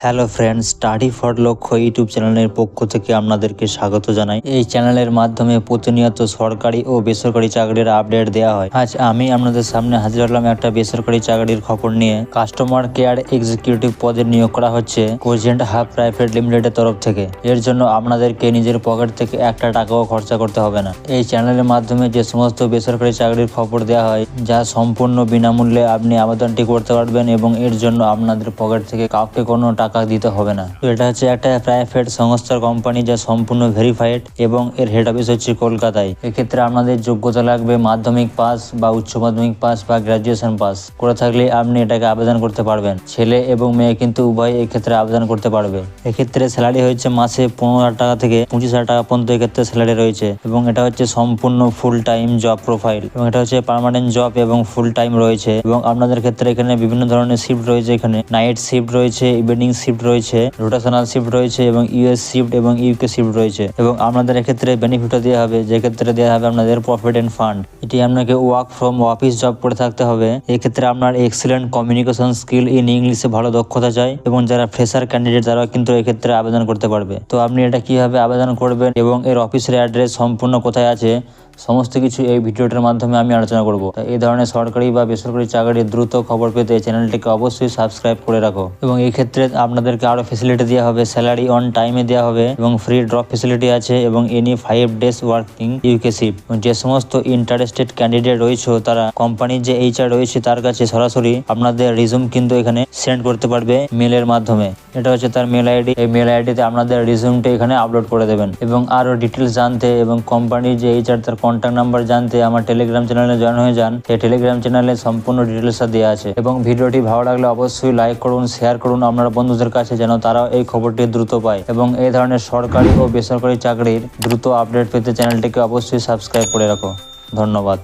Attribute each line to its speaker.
Speaker 1: Hello friends study for Lakshya YouTube চ্যানেলের পক্ষ থেকে আপনাদেরকে স্বাগত জানাই। এই চ্যানেলের মাধ্যমে প্রতিনিয়ত সরকারি ও বেসরকারি চাকরির আপডেট দেওয়া হয়। আজ আমি আপনাদের সামনে হাজির হলাম একটা বেসরকারি চাকরির খবর নিয়ে। কাস্টমার কেয়ার এক্সিকিউটিভ পদে নিয়োগ করা হচ্ছে কোজেন্ট হাব প্রাইভেট লিমিটেডের তরফ থেকে। এর জন্য আপনাদেরকে নিজের পকেট থেকে একটা টাকাও খরচা করতে হবে না। এই চ্যানেলের মাধ্যমে যে সমস্ত বেসরকারি চাকরির খবর দেওয়া হয়, যা সম্পূর্ণ বিনামূল্যে আপনি আবেদনটি করতে পারবেন এবং এর জন্য আপনাদের পকেট থেকে কাউকে কোনো টাকা দিতে হবে না। তো এটা হচ্ছে একটা প্রাইভেট সংস্থার কোম্পানি যা সম্পূর্ণ ভেরিফাইড এবং এর হেড অফিস হচ্ছে কলকাতায়। এক্ষেত্রে আপনাদের যোগ্যতা লাগবে মাধ্যমিক পাস বা উচ্চ মাধ্যমিক পাস বা গ্রাজুয়েশন পাস করে থাকলে আপনি এটাকে আবেদন করতে পারবেন। ছেলে এবং মেয়ে কিন্তু উভয় এক্ষেত্রে আবেদন করতে পারবে। এক্ষেত্রে স্যালারি হচ্ছে মাসে পনেরো হাজার টাকা থেকে পঁচিশ হাজার টাকা পর্যন্ত এক্ষেত্রে স্যালারি রয়েছে এবং এটা হচ্ছে সম্পূর্ণ ফুল টাইম জব প্রোফাইল এবং এটা হচ্ছে পার্মানেন্ট জব এবং ফুল টাইম রয়েছে এবং আপনাদের ক্ষেত্রে এখানে বিভিন্ন ধরনের শিফট রয়েছে এখানে। নাইট শিফট রয়েছে ইভিনিং শিফট রয়েছে রোটেশনাল শিফট রয়েছে এবং ইউএস শিফট এবং ইউকে শিফট রয়েছে। এবং আপনাদের এক্ষেত্রে বেনিফিটও দেওয়া হবে, যে ক্ষেত্রে দেওয়া হবে আপনাদের প্রফিট এন্ড ফান্ড এটি আপনাকে ওয়ার্ক ফ্রম অফিস জব করে থাকতে হবে। এক্ষেত্রে আপনার এক্সিলেন্ট কমিউনিকেশন স্কিল ইন ইংলিশে ভালো দক্ষতা চাই এবং যারা ফ্রেশার ক্যান্ডিডেট তারা কিন্তু এক্ষেত্রে আবেদন করতে পারবে। তো আপনি এটা কীভাবে আবেদন করবেন এবং এর অফিসের অ্যাড্রেস সম্পূর্ণ কোথায় আছে সমস্ত কিছু এই ভিডিওটার মাধ্যমে আমি আলোচনা করব। এই ধরনের সরকারি বা বেসরকারি চাকরির দ্রুত খবর পেতে চ্যানেলটিকে অবশ্যই সাবস্ক্রাইব করে রাখো। এবং এই ক্ষেত্রে আপনাদেরকে আরও ফেসিলিটি দেওয়া হবে স্যালারি অন টাইমে দেওয়া হবে এবং ফ্রি ড্রপ ফেসিলিটি আছে এবং any five days working UK shift যে সমস্ত ইন্টারেস্টেড ক্যান্ডিডেট রয়েছে, তারা কোম্পানির যে এইচআর রয়েছে, তার কাছে সরাসরি আপনাদের রিজুম কিন্তু এখানে সেন্ড করতে পারবে মেলের মাধ্যমে। এটা হচ্ছে তার মেল আইডি এই মেল আইডিতে আপনাদের রিজুমটা এখানে আপলোড করে দেবেন। এবং আরও ডিটেলস জানতে এবং কোম্পানির যে এইচআর তার কন্ট্যাক্ট নাম্বার জানতে আমার টেলিগ্রাম চ্যানেলে জয়েন হয়ে যান। এই টেলিগ্রাম চ্যানেলে সম্পূর্ণ ডিটেলসটা দেওয়া আছে। এবং ভিডিওটি ভালো লাগলে অবশ্যই লাইক করুন শেয়ার করুন আপনার বন্ধুদের কাছে যেন তারাও এই খবরটি দ্রুত পায়। এবং এই ধরনের সরকারি ও বেসরকারি চাকরির দ্রুত আপডেট পেতে চ্যানেলটিকে অবশ্যই সাবস্ক্রাইব করে রাখো। ধন্যবাদ।